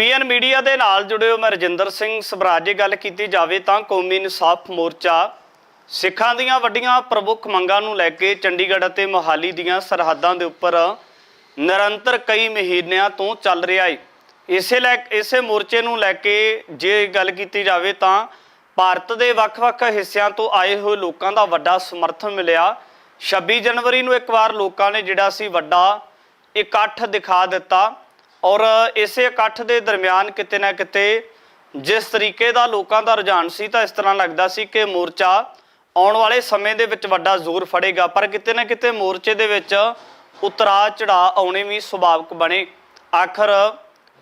Peon media ਦੇ ਨਾਲ ਜੁੜੇ ਹੋ ਮੈਂ ਰਜਿੰਦਰ ਸਿੰਘ ਸਵਰਾਜ, ਜੇ ਗੱਲ ਕੀਤੀ ਜਾਵੇ ਤਾਂ ਕੌਮੀ ਇਨਸਾਫ ਮੋਰਚਾ ਸਿੱਖਾਂ ਦੀਆਂ ਵੱਡੀਆਂ ਪ੍ਰਮੁੱਖ ਮੰਗਾਂ ਨੂੰ ਲੈ ਕੇ ਚੰਡੀਗੜ੍ਹ ਅਤੇ ਮੋਹਾਲੀ ਦੀਆਂ ਸਰਹੱਦਾਂ ਦੇ ਉੱਪਰ ਨਿਰੰਤਰ ਕਈ ਮਹੀਨਿਆਂ ਤੋਂ ਚੱਲ ਰਿਹਾ ਹੈ ਇਸੇ ਲੈ ਇਸੇ ਮੋਰਚੇ ਨੂੰ ਲੈ ਕੇ ਜੇ ਗੱਲ ਕੀਤੀ ਜਾਵੇ ਤਾਂ ਭਾਰਤ ਦੇ ਵੱਖ-ਵੱਖ ਹਿੱਸਿਆਂ ਤੋਂ ਆਏ ਹੋਏ ਲੋਕਾਂ ਦਾ ਵੱਡਾ ਸਮਰਥਨ ਮਿਲਿਆ। 26 ਜਨਵਰੀ ਨੂੰ ਇੱਕ ਵਾਰ ਲੋਕਾਂ ਨੇ ਜਿਹੜਾ ਸੀ ਵੱਡਾ ਇਕੱਠ ਦਿਖਾ ਦਿੱਤਾ। ਔਰ ਇਸੇ ਇਕੱਠ ਦੇ ਦਰਮਿਆਨ ਕਿਤੇ ਨਾ ਕਿਤੇ ਜਿਸ ਤਰੀਕੇ ਦਾ ਲੋਕਾਂ ਦਾ ਰੁਝਾਨ ਸੀ ਤਾਂ ਇਸ ਤਰ੍ਹਾਂ ਲੱਗਦਾ ਸੀ ਕਿ ਮੋਰਚਾ ਆਉਣ ਵਾਲੇ ਸਮੇਂ ਦੇ ਵਿੱਚ ਵੱਡਾ ਜ਼ੋਰ ਫੜੇਗਾ, ਪਰ ਕਿਤੇ ਨਾ ਕਿਤੇ ਮੋਰਚੇ ਦੇ ਵਿੱਚ ਉਤਰਾ ਚੜਾ ਆਉਣੇ ਵੀ ਸੁਭਾਵਿਕ ਬਣੇ। ਆਖਰ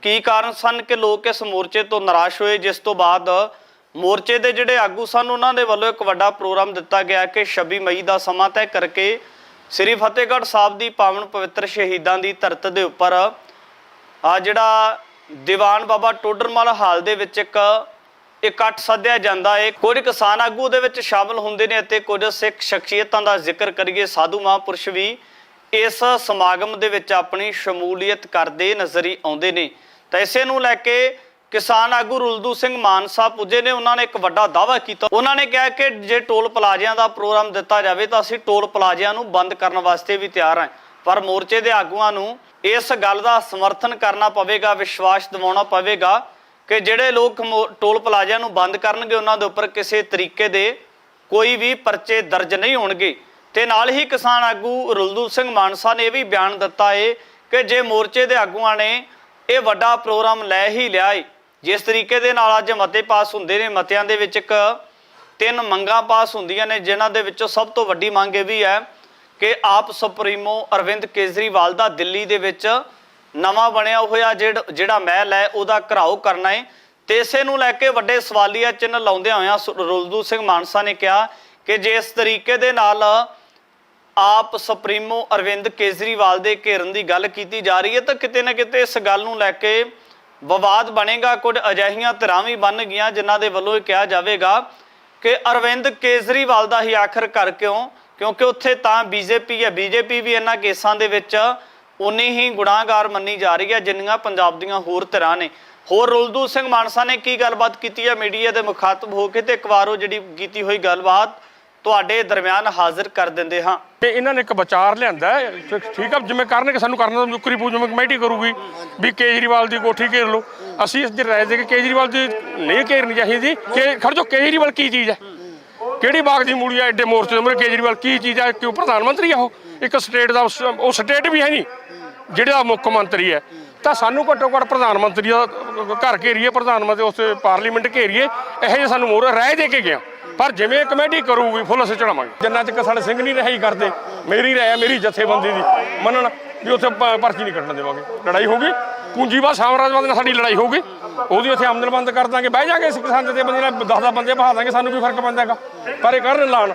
ਕੀ ਕਾਰਨ ਸਨ ਕਿ ਲੋਕ ਇਸ ਮੋਰਚੇ ਤੋਂ ਨਿਰਾਸ਼ ਹੋਏ, ਜਿਸ ਤੋਂ ਬਾਅਦ ਮੋਰਚੇ ਦੇ ਜਿਹੜੇ ਆਗੂ ਸਨ, ਉਹਨਾਂ ਦੇ ਵੱਲੋਂ ਇੱਕ ਵੱਡਾ ਪ੍ਰੋਗਰਾਮ ਦਿੱਤਾ ਗਿਆ ਕਿ 26 ਮਈ ਦਾ ਸਮਾਂ ਤੈਅ ਕਰਕੇ ਸ੍ਰੀ ਫਤਿਹਗੜ੍ਹ ਸਾਹਿਬ ਦੀ ਪਾਵਨ ਪਵਿੱਤਰ ਸ਼ਹੀਦਾਂ ਦੀ ਧਰਤ ਦੇ ਉੱਪਰ ਆ ਜਿਹੜਾ ਦੀਵਾਨ ਬਾਬਾ ਟੋਡਰਮਲ ਹਾਲ ਦੇ ਵਿੱਚ ਇੱਕ ਇਕੱਠ ਸੱਦਿਆ ਜਾਂਦਾ ਹੈ ਕੁਝ ਕਿਸਾਨ ਆਗੂ ਉਹਦੇ ਵਿੱਚ ਸ਼ਾਮਲ ਹੁੰਦੇ ਨੇ ਅਤੇ ਕੁਝ ਸਿੱਖ ਸ਼ਖਸੀਅਤਾਂ ਦਾ ਜ਼ਿਕਰ ਕਰੀਏ। ਸਾਧੂ ਮਹਾਂਪੁਰਸ਼ ਵੀ ਇਸ ਸਮਾਗਮ ਦੇ ਵਿੱਚ ਆਪਣੀ ਸ਼ਮੂਲੀਅਤ ਕਰਦੇ ਨਜ਼ਰ ਹੀ ਆਉਂਦੇ ਨੇ। ਤਾਂ ਇਸੇ ਨੂੰ ਲੈ ਕੇ ਕਿਸਾਨ ਆਗੂ ਰੁਲਦੂ ਸਿੰਘ ਮਾਨਸਾ ਪੁੱਜੇ ਨੇ। ਉਹਨਾਂ ਨੇ ਇੱਕ ਵੱਡਾ ਦਾਅਵਾ ਕੀਤਾ। ਉਹਨਾਂ ਨੇ ਕਿਹਾ ਕਿ ਜੇ ਟੋਲ ਪਲਾਜ਼ਿਆਂ ਦਾ ਪ੍ਰੋਗਰਾਮ ਦਿੱਤਾ ਜਾਵੇ ਤਾਂ ਅਸੀਂ ਟੋਲ ਪਲਾਜ਼ਿਆਂ ਨੂੰ ਬੰਦ ਕਰਨ ਵਾਸਤੇ ਵੀ ਤਿਆਰ ਹਾਂ। ਪਰ ਮੋਰਚੇ ਦੇ ਆਗੂਆਂ ਨੂੰ ਇਸ ਗੱਲ ਦਾ ਸਮਰਥਨ ਕਰਨਾ ਪਵੇਗਾ, ਵਿਸ਼ਵਾਸ ਦਿਵਾਉਣਾ ਪਵੇਗਾ ਕਿ ਜਿਹੜੇ ਲੋਕ ਮੋ- ਟੋਲ ਪਲਾਜ਼ਿਆਂ ਨੂੰ ਬੰਦ ਕਰਨਗੇ, ਉਹਨਾਂ ਦੇ ਉੱਪਰ ਕਿਸੇ ਤਰੀਕੇ ਦੇ ਕੋਈ ਵੀ ਪਰਚੇ ਦਰਜ ਨਹੀਂ ਹੋਣਗੇ। ਤੇ ਨਾਲ ਹੀ ਕਿਸਾਨ ਆਗੂ ਰੁਲਦੂ ਸਿੰਘ ਮਾਨਸਾ ਨੇ ਇਹ ਵੀ ਬਿਆਨ ਦਿੱਤਾ ਹੈ ਕਿ ਜੇ ਮੋਰਚੇ ਦੇ ਆਗੂਆਂ ਨੇ ਇਹ ਵੱਡਾ ਪ੍ਰੋਗਰਾਮ ਲੈ ਹੀ ਲਿਆ ਏ, ਜਿਸ ਤਰੀਕੇ ਦੇ ਨਾਲ ਅੱਜ ਮਤੇ ਪਾਸ ਹੁੰਦੇ ਨੇ, ਮਤਿਆਂ ਦੇ ਵਿੱਚ ਇੱਕ ਤਿੰਨ ਮੰਗਾਂ ਪਾਸ ਹੁੰਦੀਆਂ ਨੇ, ਜਿਨ੍ਹਾਂ ਦੇ ਵਿੱਚੋਂ ਸਭ ਤੋਂ ਵੱਡੀ ਮੰਗ ਇਹ ਵੀ ਹੈ ਕਿ ਆਪ ਸੁਪਰੀਮੋ ਅਰਵਿੰਦ ਕੇਜਰੀਵਾਲ ਦਾ ਦਿੱਲੀ ਦੇ ਵਿੱਚ ਨਵਾਂ ਬਣਿਆ ਹੋਇਆ ਜਿਹੜਾ ਜਿਹੜਾ ਮਹਿਲ ਹੈ, ਉਹਦਾ ਘਰਾਓ ਕਰਨਾ ਹੈ ਤੇ ਇਸੇ ਨੂੰ ਲੈ ਕੇ ਵੱਡੇ ਸਵਾਲੀਆ ਚਿੰਨ੍ਹ ਲਾਉਂਦਿਆਂ ਹੋਇਆਂ ਸੁ- ਰੁਲਦੂ ਸਿੰਘ ਮਾਨਸਾ ਨੇ ਕਿਹਾ ਕਿ ਜੇ ਇਸ ਤਰੀਕੇ ਦੇ ਨਾਲ ਆਪ ਸੁਪਰੀਮੋ ਅਰਵਿੰਦ ਕੇਜਰੀਵਾਲ ਦੇ ਘੇਰਨ ਦੀ ਗੱਲ ਕੀਤੀ ਜਾ ਰਹੀ ਹੈ, ਤਾਂ ਕਿਤੇ ਨਾ ਕਿਤੇ ਇਸ ਗੱਲ ਨੂੰ ਲੈ ਕੇ ਵਿਵਾਦ ਬਣੇਗਾ। ਕੁਝ ਅਜਿਹੀਆਂ ਧਿਰਾਂ ਵੀ ਬਣ ਗਈਆਂ, ਜਿਨ੍ਹਾਂ ਦੇ ਵੱਲੋਂ ਇਹ ਕਿਹਾ ਜਾਵੇਗਾ ਕਿ ਅਰਵਿੰਦ ਕੇਜਰੀਵਾਲ ਦਾ ਹੀ ਆਖਰ ਕਰ ਕਿਉਂ ਕਿਉਂਕਿ ਉੱਥੇ ਤਾਂ ਬੀਜੇਪੀ ਹੈ। ਬੀਜੇਪੀ ਵੀ ਇਹਨਾਂ ਕੇਸਾਂ ਦੇ ਵਿੱਚ ਉਨੀ ਹੀ ਗੁਨਾਹਗਾਰ ਮੰਨੀ ਜਾ ਰਹੀ ਹੈ, ਜਿੰਨੀਆਂ ਪੰਜਾਬ ਦੀਆਂ ਹੋਰ ਧਿਰਾਂ ਨੇ। ਹੋਰ ਰੁਲਦੂ ਸਿੰਘ ਮਾਨਸਾ ਨੇ ਕੀ ਗੱਲਬਾਤ ਕੀਤੀ ਹੈ? ਮੀਡੀਆ ਦੇ ਮੁਖਾਤਬ ਹੋ ਕੇ ਤੇ ਇੱਕ ਵਾਰ ਉਹ ਜਿਹੜੀ ਕੀਤੀ ਹੋਈ ਗੱਲਬਾਤ ਤੁਹਾਡੇ ਦਰਮਿਆਨ ਹਾਜ਼ਰ ਕਰ ਦਿੰਦੇ ਹਾਂ। ਤੇ ਇਹਨਾਂ ਨੇ ਇੱਕ ਵਿਚਾਰ ਲਿਆਂਦਾ ਠੀਕ ਆ, ਜਿਵੇਂ ਕਰਨਗੇ, ਸਾਨੂੰ ਕਰਨ ਦਾ ਨੁਕਰੀ ਪੂ ਕਮੇਟੀ ਕਰੂਗੀ ਵੀ ਕੇਜਰੀਵਾਲ ਦੀ ਕੋਠੀ ਘੇਰ ਲਓ। ਅਸੀਂ ਇਸ ਦੀ ਰਾਏ ਦੇ ਕਿ ਕੇਜਰੀਵਾਲ ਦੀ ਨਹੀਂ, ਘੇਰਨੀ ਚਾਹੀਦੀ। ਕਿ ਖੜ ਕੇਜਰੀਵਾਲ ਕੀ ਚੀਜ਼ ਹੈ? ਕਿਹੜੀ ਬਾਗ ਦੀ ਮੂੜੀ ਆ ਐਡੇ ਮੋਰਚੇ ਦੇ ਮੂਹਰੇ ਕੇਜਰੀਵਾਲ ਕੀ ਚੀਜ਼ ਹੈ ਕਿਉਂ ਪ੍ਰਧਾਨ ਮੰਤਰੀ ਆ ਉਹ ਇੱਕ ਸਟੇਟ ਦਾ ਉਸ- ਉਹ ਸਟੇਟ ਵੀ ਹੈ ਨਹੀਂ ਜਿਹੜਾ ਮੁੱਖ ਮੰਤਰੀ ਹੈ। ਤਾਂ ਸਾਨੂੰ ਘੱਟੋ ਘੱਟ ਪ੍ਰਧਾਨ ਮੰਤਰੀ ਦਾ ਘਰ ਘੇਰੀਏ ਪ੍ਰਧਾਨ ਮੰਤਰੀ ਉਸ ਪਾਰਲੀਮੈਂਟ ਘੇਰੀਏ ਇਹੋ ਜਿਹੇ ਸਾਨੂੰ ਮੋਹਰੇ ਰਾਏ ਦੇ ਕੇ ਗਿਆ। ਪਰ ਜਿਵੇਂ ਕਮੇਟੀ ਕਰੂਗੀ ਫੁੱਲ ਅਸੀਂ ਚੜਾਵਾਂਗੇ। ਜਿੰਨਾ ਚਿਰ ਸਾਡੇ ਸਿੰਘ ਨਹੀਂ ਰਹੀ ਕਰਦੇ ਮੇਰੀ ਰਾਏ ਹੈ, ਮੇਰੀ ਜਥੇਬੰਦੀ ਦੀ ਮੰਨਣ ਵੀ ਉੱਥੇ ਪ- ਪਰਚੀ ਨਹੀਂ ਕੱਟਣ ਦੇਵਾਂਗੇ। ਲੜਾਈ ਹੋਊਗੀ ਪੂੰਜੀਵਾਦ ਸਾਮਰਾਜਵਾਦ ਨਾਲ ਸਾਡੀ ਲੜਾਈ ਹੋਊਗੀ। ਉਹਦੀ ਉੱਥੇ ਆਮਦਨ ਬੰਦ ਕਰ ਦਾਂਗੇ ਬਹਿ ਜਾਾਂਗੇ ਅਸੀਂ ਕਿਸਾਨ ਦੇ ਬੰਦੇ ਨਾਲ 10 ਬੰਦੇ ਬਹਾ ਦਾਂਗੇ ਸਾਨੂੰ ਕੀ ਫ਼ਰਕ ਪੈਂਦਾ ਹੈਗਾ। ਪਰ ਇਹ ਕਰਨ ਲਾਣ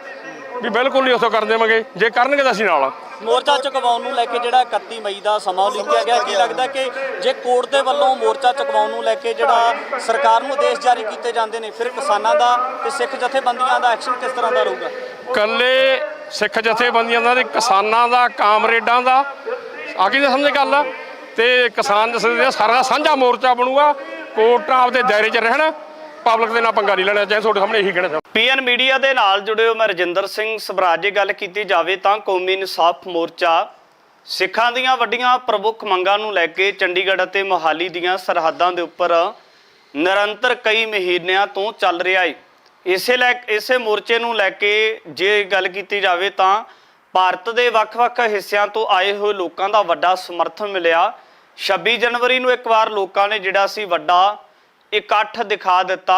ਵੀ ਬਿਲਕੁਲ ਨਹੀਂ ਉੱਥੋਂ ਕਰ ਦੇਵਾਂਗੇ। ਜੇ ਕਰਨਗੇ ਤਾਂ ਅਸੀਂ ਨਾਲ ਆ ਮੋਰਚਾ ਚੁਕਵਾਉਣ ਨੂੰ ਲੈ ਕੇ ਜਿਹੜਾ 31 ਮਈ ਦਾ ਸਮਾਂ ਲਿਖਿਆ ਗਿਆ ਕੀ ਲੱਗਦਾ ਕਿ ਜੇ ਕੋਰਟ ਦੇ ਵੱਲੋਂ ਮੋਰਚਾ ਚੁਕਵਾਉਣ ਨੂੰ ਲੈ ਕੇ ਜਿਹੜਾ ਸਰਕਾਰ ਨੂੰ ਆਦੇਸ਼ ਜਾਰੀ ਕੀਤੇ ਜਾਂਦੇ ਨੇ ਫਿਰ ਕਿਸਾਨਾਂ ਦਾ ਤੇ ਸਿੱਖ ਜਥੇਬੰਦੀਆਂ ਦਾ ਐਕਸ਼ਨ ਕਿਸ ਤਰ੍ਹਾਂ ਦਾ ਰਹੂਗਾ? ਕੱਲੇ ਸਿੱਖ ਜਥੇਬੰਦੀਆਂ ਦਾ ਤੇ ਕਿਸਾਨਾਂ ਦਾ ਕਾਮਰੇਡਾਂ ਦਾ। ਆ ਨਾ ਸਮਝ ਗੱਲ ਤੇ ਕਿਸਾਨ ਜਥੇ ਦਾ ਸਾਰਾ ਸਾਂਝਾ ਮੋਰਚਾ ਬਣੂਗਾ। ਕੋਰਟਾਂ ਆਪਦੇ ਦਾਇਰੇ 'ਚ ਰਹਿਣ, ਪਬਲਿਕ ਦੇ ਨਾਲ ਪੰਗਾ ਨਹੀਂ ਲੈਣਾ ਚਾਹੀਦਾ ਤੁਹਾਡੇ ਸਾਹਮਣੇ ਇਹੀ ਕਹਿਣਾ ਚਾਹੁੰਦਾ ਪੀਐਨ ਮੀਡੀਆ ਦੇ ਨਾਲ ਜੁੜੇ ਹੋ ਮੈਂ ਰਜਿੰਦਰ ਸਿੰਘ ਸਵਰਾਜ, ਜੇ ਗੱਲ ਕੀਤੀ ਜਾਵੇ ਤਾਂ ਕੌਮੀ ਇਨਸਾਫ ਮੋਰਚਾ ਸਿੱਖਾਂ ਦੀਆਂ ਵੱਡੀਆਂ ਪ੍ਰਮੁੱਖ ਮੰਗਾਂ ਨੂੰ ਲੈ ਕੇ ਚੰਡੀਗੜ੍ਹ ਅਤੇ ਮੋਹਾਲੀ ਦੀਆਂ ਸਰਹੱਦਾਂ ਦੇ ਉੱਪਰ ਨਿਰੰਤਰ ਕਈ ਮਹੀਨਿਆਂ ਤੋਂ ਚੱਲ ਰਿਹਾ ਹੈ ਇਸੇ ਲੈ, ਇਸੇ ਮੋਰਚੇ ਨੂੰ ਲੈ ਕੇ ਜੇ ਗੱਲ ਕੀਤੀ ਜਾਵੇ ਤਾਂ ਭਾਰਤ ਦੇ ਵੱਖ-ਵੱਖ ਹਿੱਸਿਆਂ ਤੋਂ ਆਏ ਹੋਏ ਲੋਕਾਂ ਦਾ ਵੱਡਾ ਸਮਰਥਨ ਮਿਲਿਆ। 26 ਜਨਵਰੀ ਨੂੰ ਇੱਕ ਵਾਰ ਲੋਕਾਂ ਨੇ ਜਿਹੜਾ ਸੀ ਵੱਡਾ ਇਕੱਠ ਦਿਖਾ ਦਿੱਤਾ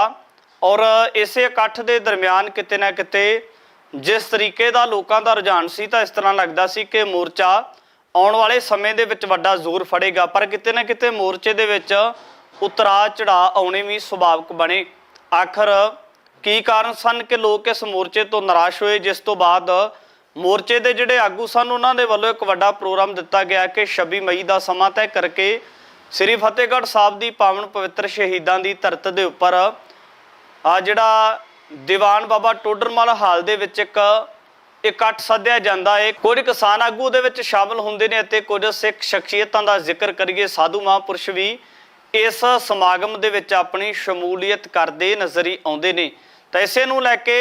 ਔਰ ਇਸੇ ਇਕੱਠ ਦੇ ਦਰਮਿਆਨ ਕਿਤੇ ਨਾ ਕਿਤੇ ਜਿਸ ਤਰੀਕੇ ਦਾ ਲੋਕਾਂ ਦਾ ਰੁਝਾਨ ਸੀ ਤਾਂ ਇਸ ਤਰ੍ਹਾਂ ਲੱਗਦਾ ਸੀ ਕਿ ਮੋਰਚਾ ਆਉਣ ਵਾਲੇ ਸਮੇਂ ਦੇ ਵਿੱਚ ਵੱਡਾ ਜ਼ੋਰ ਫੜੇਗਾ, ਪਰ ਕਿਤੇ ਨਾ ਕਿਤੇ ਮੋਰਚੇ ਦੇ ਵਿੱਚ ਉਤਰਾ ਚੜਾ ਆਉਣੇ ਵੀ ਸੁਭਾਵਿਕ ਬਣੇ। ਆਖਰ ਕੀ ਕਾਰਨ ਸਨ ਕਿ ਲੋਕ ਇਸ ਮੋਰਚੇ ਤੋਂ ਨਿਰਾਸ਼ ਹੋਏ, ਜਿਸ ਤੋਂ ਬਾਅਦ ਮੋਰਚੇ ਦੇ ਜਿਹੜੇ ਆਗੂ ਸਨ, ਉਹਨਾਂ ਦੇ ਵੱਲੋਂ ਇੱਕ ਵੱਡਾ ਪ੍ਰੋਗਰਾਮ ਦਿੱਤਾ ਗਿਆ ਕਿ 26 ਮਈ ਦਾ ਸਮਾਂ ਤੈਅ ਕਰਕੇ ਸ੍ਰੀ ਫਤਿਹਗੜ੍ਹ ਸਾਹਿਬ ਦੀ ਪਾਵਨ ਪਵਿੱਤਰ ਸ਼ਹੀਦਾਂ ਦੀ ਧਰਤ ਦੇ ਉੱਪਰ ਆ ਜਿਹੜਾ ਦੀਵਾਨ ਬਾਬਾ ਟੋਡਰਮਲ ਹਾਲ ਦੇ ਵਿੱਚ ਇੱਕ ਇਕੱਠ ਸੱਦਿਆ ਜਾਂਦਾ ਹੈ। ਕੁਝ ਕਿਸਾਨ ਆਗੂ ਦੇ ਵਿੱਚ ਸ਼ਾਮਲ ਹੁੰਦੇ ਨੇ ਅਤੇ ਕੁਝ ਸਿੱਖ ਸ਼ਖਸੀਅਤਾਂ ਦਾ ਜ਼ਿਕਰ ਕਰੀਏ, ਸਾਧੂ ਮਹਾਂਪੁਰਸ਼ ਵੀ ਇਸ ਸਮਾਗਮ ਦੇ ਵਿੱਚ ਆਪਣੀ ਸ਼ਮੂਲੀਅਤ ਕਰਦੇ ਨਜ਼ਰ ਹੀ ਆਉਂਦੇ ਨੇ। ਤਾਂ ਇਸੇ ਨੂੰ ਲੈ ਕੇ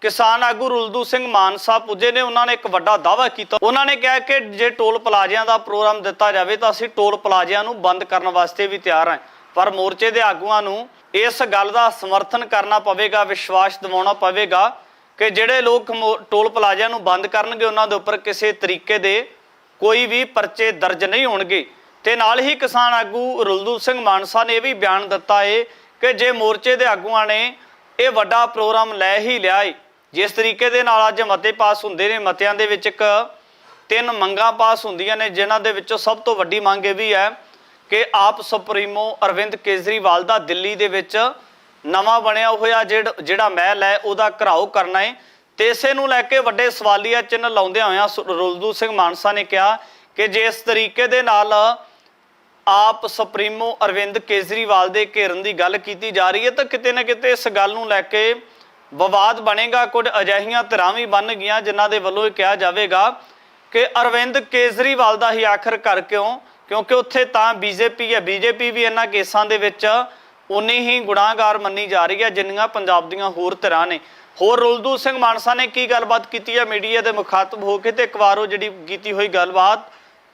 ਕਿਸਾਨ ਆਗੂ ਰੁਲਦੂ ਸਿੰਘ ਮਾਨਸਾ ਪੁੱਜੇ ਨੇ, ਉਹਨਾਂ ਨੇ ਇੱਕ ਵੱਡਾ ਦਾਅਵਾ ਕੀਤਾ। ਉਹਨਾਂ ਨੇ ਕਿਹਾ ਕਿ ਜੇ ਟੋਲ ਪਲਾਜ਼ਿਆਂ ਦਾ ਪ੍ਰੋਗਰਾਮ ਦਿੱਤਾ ਜਾਵੇ, ਤਾਂ ਅਸੀਂ ਟੋਲ ਪਲਾਜ਼ਿਆਂ ਨੂੰ ਬੰਦ ਕਰਨ ਵਾਸਤੇ ਵੀ ਤਿਆਰ ਹਾਂ। ਪਰ ਮੋਰਚੇ ਦੇ ਆਗੂਆਂ ਨੂੰ ਇਸ ਗੱਲ ਦਾ ਸਮਰਥਨ ਕਰਨਾ ਪਵੇਗਾ, ਵਿਸ਼ਵਾਸ ਦਿਵਾਉਣਾ ਪਵੇਗਾ ਕਿ ਜਿਹੜੇ ਲੋਕ ਮੋ- ਟੋਲ ਪਲਾਜ਼ਿਆਂ ਨੂੰ ਬੰਦ ਕਰਨਗੇ, ਉਹਨਾਂ ਦੇ ਉੱਪਰ ਕਿਸੇ ਤਰੀਕੇ ਦੇ ਕੋਈ ਵੀ ਪਰਚੇ ਦਰਜ ਨਹੀਂ ਹੋਣਗੇ। ਤੇ ਨਾਲ ਹੀ ਕਿਸਾਨ ਆਗੂ ਰੁਲਦੂ ਸਿੰਘ ਮਾਨਸਾ ਨੇ ਇਹ ਵੀ ਬਿਆਨ ਦਿੱਤਾ ਏ ਕਿ ਜੇ ਮੋਰਚੇ ਦੇ ਆਗੂਆਂ ਨੇ ਇਹ ਵੱਡਾ ਪ੍ਰੋਗਰਾਮ ਲੈ ਹੀ ਲਿਆ ਏ ਜਿਸ ਤਰੀਕੇ ਦੇ ਨਾਲ ਅੱਜ ਮਤੇ ਪਾਸ ਹੁੰਦੇ ਨੇ, ਮਤਿਆਂ ਦੇ ਵਿੱਚ ਇੱਕ ਤਿੰਨ ਮੰਗਾਂ ਪਾਸ ਹੁੰਦੀਆਂ ਨੇ, ਜਿਨ੍ਹਾਂ ਦੇ ਵਿੱਚੋਂ ਸਭ ਤੋਂ ਵੱਡੀ ਮੰਗ ਇਹ ਵੀ ਹੈ ਕਿ ਆਪ ਸੁਪਰੀਮੋ ਅਰਵਿੰਦ ਕੇਜਰੀਵਾਲ ਦਾ ਦਿੱਲੀ ਦੇ ਵਿੱਚ ਨਵਾਂ ਬਣਿਆ ਹੋਇਆ ਜਿਹੜਾ ਜਿਹੜਾ ਮਹਿਲ ਹੈ, ਉਹਦਾ ਘਰਾਓ ਕਰਨਾ ਹੈ ਤੇ ਇਸੇ ਨੂੰ ਲੈ ਕੇ ਵੱਡੇ ਸਵਾਲੀਆ ਚਿੰਨ੍ਹ ਲਾਉਂਦਿਆਂ ਹੋਇਆਂ ਸੁ- ਰੁਲਦੂ ਸਿੰਘ ਮਾਨਸਾ ਨੇ ਕਿਹਾ ਕਿ ਜੇ ਇਸ ਤਰੀਕੇ ਦੇ ਨਾਲ ਆਪ ਸੁਪਰੀਮੋ ਅਰਵਿੰਦ ਕੇਜਰੀਵਾਲ ਦੇ ਘੇਰਨ ਦੀ ਗੱਲ ਕੀਤੀ ਜਾ ਰਹੀ ਹੈ, ਤਾਂ ਕਿਤੇ ਨਾ ਕਿਤੇ ਇਸ ਗੱਲ ਨੂੰ ਲੈ ਕੇ ਵਿਵਾਦ ਬਣੇਗਾ, ਕੁਝ ਅਜਿਹੀਆਂ ਧਿਰਾਂ ਵੀ ਬਣ ਗਈਆਂ ਜਿਨ੍ਹਾਂ ਦੇ ਵੱਲੋਂ ਇਹ ਕਿਹਾ ਜਾਵੇਗਾ ਕਿ ਅਰਵਿੰਦ ਕੇਜਰੀਵਾਲ ਦਾ ਹੀ ਆਖਰ ਕਰ ਕਿਉਂ? ਕਿਉਂਕਿ ਉੱਥੇ ਤਾਂ ਬੀਜੇਪੀ ਹੈ। ਬੀਜੇਪੀ ਵੀ ਇਹਨਾਂ ਕੇਸਾਂ ਦੇ ਵਿੱਚ ਉਨੀ ਹੀ ਗੁਨਾਹਗਾਰ ਮੰਨੀ ਜਾ ਰਹੀ ਹੈ, ਜਿੰਨੀਆਂ ਪੰਜਾਬ ਦੀਆਂ ਹੋਰ ਧਿਰਾਂ ਨੇ। ਹੋਰ ਰੁਲਦੂ ਸਿੰਘ ਮਾਨਸਾ ਨੇ ਕੀ ਗੱਲਬਾਤ ਕੀਤੀ ਹੈ? ਮੀਡੀਆ ਦੇ ਮੁਖਾਤਬ ਹੋ ਕੇ ਤੇ ਇੱਕ ਵਾਰ ਉਹ ਜਿਹੜੀ ਕੀਤੀ ਹੋਈ ਗੱਲਬਾਤ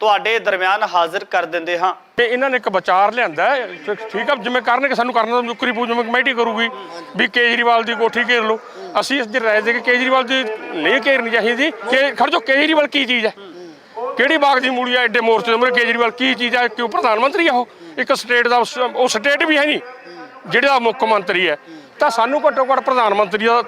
ਤੁਹਾਡੇ ਦਰਮਿਆਨ ਹਾਜ਼ਰ ਕਰ ਦਿੰਦੇ ਹਾਂ। ਤੇ ਇਹਨਾਂ ਨੇ ਇੱਕ ਵਿਚਾਰ ਲਿਆਂਦਾ ਹੈ, ਤੇ ਠੀਕ ਆ ਜਿਵੇਂ ਕਰਨਗੇ ਸਾਨੂੰ ਕਰਨਾ ਤਾਂ ਨੁਕਰੀ ਪੂ ਕਮੇਟੀ ਕਰੂਗੀ ਵੀ ਕੇਜਰੀਵਾਲ ਦੀ ਕੋਠੀ ਘੇਰ ਲਓ। ਅਸੀਂ ਇਸ ਦੀ ਰਾਏ ਦੇ ਕੇ ਕੇਜਰੀਵਾਲ ਦੀ ਨਹੀਂ ਘੇਰਨੀ ਚਾਹੀਦੀ ਕਿ ਖੜ ਜੋ ਕੇਜਰੀਵਾਲ ਕੀ ਚੀਜ਼ ਹੈ? ਕਿਹੜੀ ਬਾਗ ਦੀ ਮੂਲੀ ਆ ਐਡੇ ਮੋਰਚੇ ਦੇ ਮੂਹਰੇ ਕੇਜਰੀਵਾਲ ਕੀ ਚੀਜ਼ ਹੈ ਕਿਉਂ ਪ੍ਰਧਾਨ ਮੰਤਰੀ ਆ ਉਹ? ਇੱਕ ਸਟੇਟ ਦਾ ਉਸ- ਉਹ ਸਟੇਟ ਵੀ ਹੈ ਨਹੀਂ ਜਿਹੜਾ ਮੁੱਖ ਮੰਤਰੀ ਹੈ। ਤਾਂ ਸਾਨੂੰ ਘੱਟੋ ਘੱਟ ਪ੍ਰਧਾਨ ਮੰਤਰੀ ਦਾ